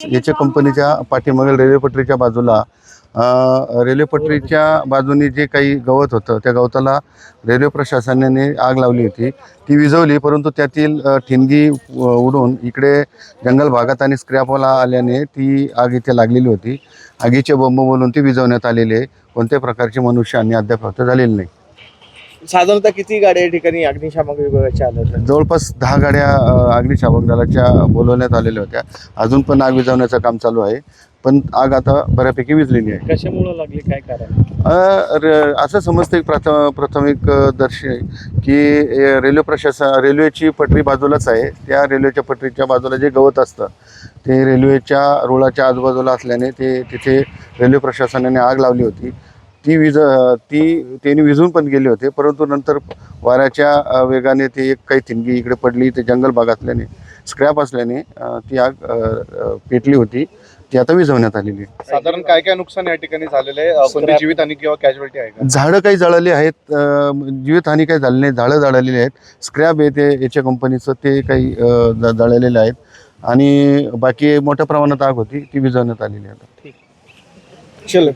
याच्या कंपनीच्या पाठीमागील रेल्वे पटरीच्या बाजूला रेल्वे पटरीच्या बाजूने जे काही गवत होतं त्या गवताला रेल्वे प्रशासनाने आग लावली होती. ती विझवली परंतु त्यातील ठिणगी उडून इकडे जंगल भागात आणि स्क्रॅपला आल्याने ती आग इथे लागलेली होती. आगीचे बंब बोलून ती विझवण्यात आलेली आहे. कोणत्याही प्रकारची आणि अद्याप प्राप्त झालेली नाही. साधारणतः किती गाड्या या ठिकाणी अग्निशामक विभागाच्या आल्या होत्या? जवळपास दहा गाड्या अ, अग्निशामक दलाच्या बोलवण्यात आलेल्या होत्या. अजून पण आग विझवण्याचं काम चालू आहे. पण आग आता बऱ्यापैकी विझलेली आहे. कशामुळे लागली? काय कारण? अ, र- असं समजतं प्राथ प्राथमिक अ, दर्शी की अ, रेल्वे प्रशासन रेल्वेची पटरी बाजूलाच आहे. त्या रेल्वेच्या पटरीच्या बाजूला जे गवत असतं ते रेल्वेच्या रुळाच्या आजूबाजूला असल्याने ते तिथे रेल्वे प्रशासनाने आग लावली होती. ती विज ती त्यांनी विझून पण गेले होते परंतु नंतर वाऱ्याच्या वेगाने ते एक काही थिंगी इकडे पडली ते जंगल भाग असल्याने स्क्रॅप असल्याने ती आग पेटली होती ती आता विझवण्यात आलेली आहे. साधारण काय काय नुकसान या ठिकाणी झालेलं. जीवितहानी किंवा कॅज्युअलिटी आहे का? झाडं काही जळाली आहेत जीवितहानी काही झाली नाही झाडं जळालेली आहेत स्क्रॅप आहे ते याच्या कंपनीचं ते काही जळालेले आहेत आणि बाकी मोठ्या प्रमाणात आग होती ती विझवण्यात आलेली आहे आता. चल.